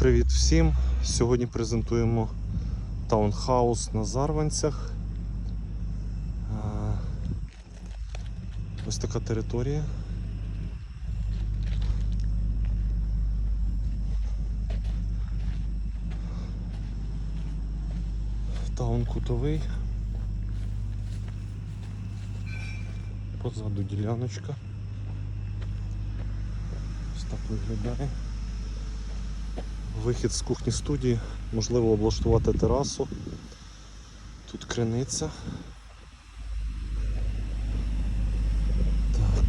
Привіт всім! Сьогодні презентуємо таунхаус на Зарванцях. Ось така територія. Таун кутовий. Позаду діляночка. Ось так виглядає. Вихід з кухні студії, можливо облаштувати терасу. Тут криниця. Так.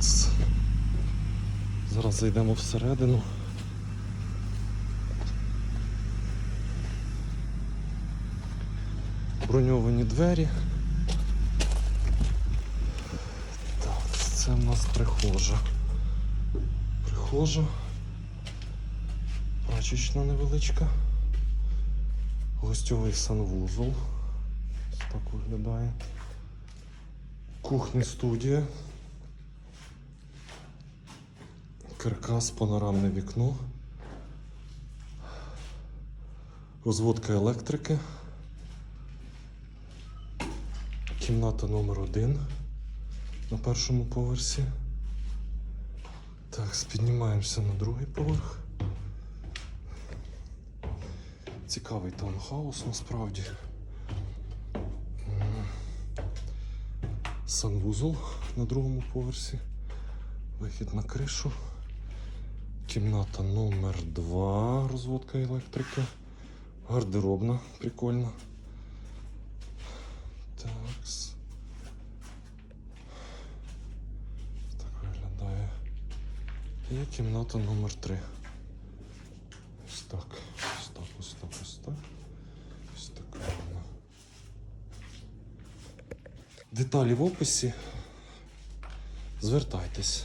Зараз зайдемо всередину. Броньовані двері. Так, це в нас прихожа. Прихожа. Прачечна невеличка. Гостьовий санвузол. Ось так виглядає. Кухня студія. Каркас, панорамне вікно. Розводка електрики. Кімната номер один на першому поверсі. Так, піднімаємося на другий поверх. Цікавий таунхаус насправді. Санвузол на другому поверсі. Вихід на кришу. Кімната номер 2 розводка електрики. Гардеробна, прикольна. Такс. Так виглядає. І кімната номер 3. Ось так, ось так, ось так. Ось так. вона. Деталі в описі. Звертайтесь.